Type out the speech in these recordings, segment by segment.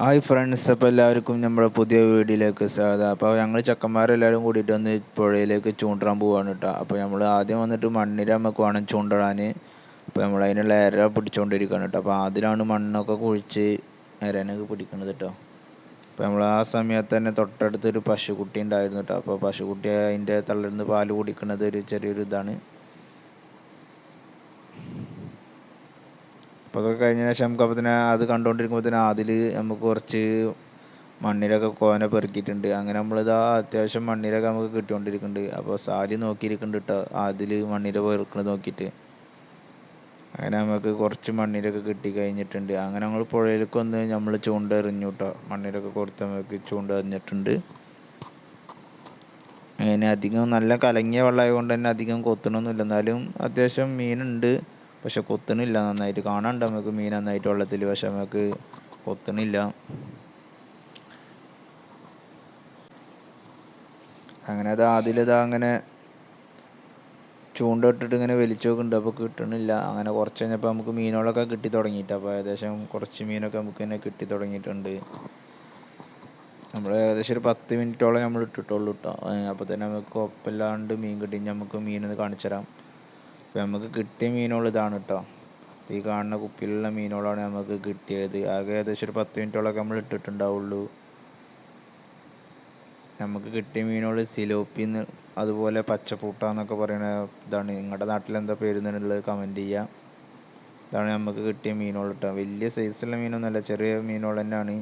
Hi friends അപ്പോൾ എല്ലാവർക്കും നമ്മുടെ പുതിയ വീഡിയോയിലേക്ക് സ്വാഗതം. അപ്പോൾ ഞങ്ങൾ ചെക്കന്മാരെല്ലാവരും കൂടിയിട്ട് വന്ന് പുഴയിലേക്ക് ചൂണ്ടാൻ പോവാണ് കേട്ടോ അപ്പോൾ നമ്മൾ ആദ്യം വന്നിട്ട് മണ്ണിര നമുക്ക് വേണം ചൂണ്ടിടാൻ അപ്പോൾ നമ്മൾ അതിനുള്ള ഇര പിടിച്ചുകൊണ്ടിരിക്കുകയാണ് കേട്ടോ അപ്പോൾ അതിലാണ് മണ്ണൊക്കെ കുഴിച്ച് ഇരനൊക്കെ പിടിക്കുന്നത് കേട്ടോ അപ്പോൾ നമ്മൾ ആ സമയത്ത് തന്നെ തൊട്ടടുത്തൊരു പശുക്കുട്ടി ഉണ്ടായിരുന്നു കേട്ടോ അപ്പോൾ പശുക്കുട്ടി അതിന്റെ നിന്ന് പാൽ കുടിക്കുന്നത് ഒരു ചെറിയൊരു ഇതാണ് അപ്പോൾ അതൊക്കെ കഴിഞ്ഞ ശേഷം നമുക്ക് അപ്പോൾ തന്നെ അത് കണ്ടുകൊണ്ടിരിക്കുമ്പോൾ തന്നെ അതിൽ നമുക്ക് കുറച്ച് മണ്ണിലൊക്കെ കോന പെറുക്കിയിട്ടുണ്ട്. അങ്ങനെ നമ്മളിതാ അത്യാവശ്യം മണ്ണിലൊക്കെ നമുക്ക് കിട്ടിക്കൊണ്ടിരിക്കുന്നുണ്ട്. അപ്പോൾ സാലി നോക്കിയിരിക്കുന്നുണ്ട് കേട്ടോ അതിൽ മണ്ണിര പെറുക്കണത് നോക്കിയിട്ട്. അങ്ങനെ നമുക്ക് കുറച്ച് മണ്ണിലൊക്കെ കിട്ടി കഴിഞ്ഞിട്ടുണ്ട് അങ്ങനെ നമ്മൾ പുഴയിലേക്ക് വന്ന് നമ്മൾ ചൂണ്ട എറിഞ്ഞു കേട്ടോ മണ്ണിലൊക്കെ കൊടുത്ത് നമുക്ക് ചൂണ്ട എറിഞ്ഞിട്ടുണ്ട്. അങ്ങനെ അധികം നല്ല കലങ്ങിയ വെള്ളമായത് കൊണ്ട് തന്നെ അധികം കൊത്തണമൊന്നുമില്ല എന്നാലും അത്യാവശ്യം മീനുണ്ട്. പക്ഷെ കൊത്തണില്ല നന്നായിട്ട് കാണാണ്ട് നമുക്ക്. മീൻ നന്നായിട്ട് വെള്ളത്തിൽ പക്ഷെ നമുക്ക് കൊത്തണില്ല അങ്ങനെ അത് അതിലിതാ അങ്ങനെ ചൂണ്ട ഇട്ടിട്ട് ഇങ്ങനെ വലിച്ചു നോക്കുന്നുണ്ട്. അപ്പോൾ കിട്ടണില്ല. അങ്ങനെ കുറച്ച് കഴിഞ്ഞപ്പോൾ നമുക്ക് മീനുകളൊക്കെ കിട്ടി തുടങ്ങിയിട്ട്. അപ്പോൾ ഏകദേശം കുറച്ച് മീനൊക്കെ നമുക്ക് തന്നെ കിട്ടി തുടങ്ങിയിട്ടുണ്ട്. നമ്മൾ ഏകദേശം ഒരു പത്ത് മിനിറ്റോളം നമ്മൾ ഇട്ടിട്ടുള്ളൂ കേട്ടോ അപ്പോൾ തന്നെ നമുക്ക് കുഴപ്പമില്ലാണ്ട് മീൻ കിട്ടി നമുക്ക് മീനൊന്ന് കാണിച്ചു തരാം അപ്പോൾ നമുക്ക് കിട്ടിയ മീനുകൾ ഇതാണ് കേട്ടോ ഈ കാണുന്ന കുപ്പിയിലുള്ള മീനുകളാണ് നമുക്ക് കിട്ടിയത്. ആകെ ഏകദേശം ഒരു പത്ത് മിനിറ്റോളൊക്കെ നമ്മൾ ഇട്ടിട്ടുണ്ടാവുള്ളൂ. നമുക്ക് കിട്ടിയ മീനുകൾ സിലോപ്പിന്ന് അതുപോലെ പച്ചപ്പൂട്ട എന്നൊക്കെ പറയുന്ന ഇതാണ്. നിങ്ങളുടെ നാട്ടിൽ എന്താ പേര് എന്നുള്ളത് കമന്റ് ചെയ്യുക ഇതാണ് നമുക്ക് കിട്ടിയ മീനുകൾ കേട്ടോ വലിയ സൈസുള്ള മീനൊന്നുമല്ല ചെറിയ മീനുകൾ തന്നെയാണ്.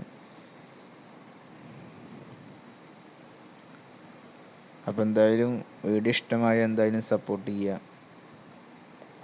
അപ്പോൾ എന്തായാലും വീഡിയോ ഇഷ്ടമായ എന്തായാലും സപ്പോർട്ട് ചെയ്യുക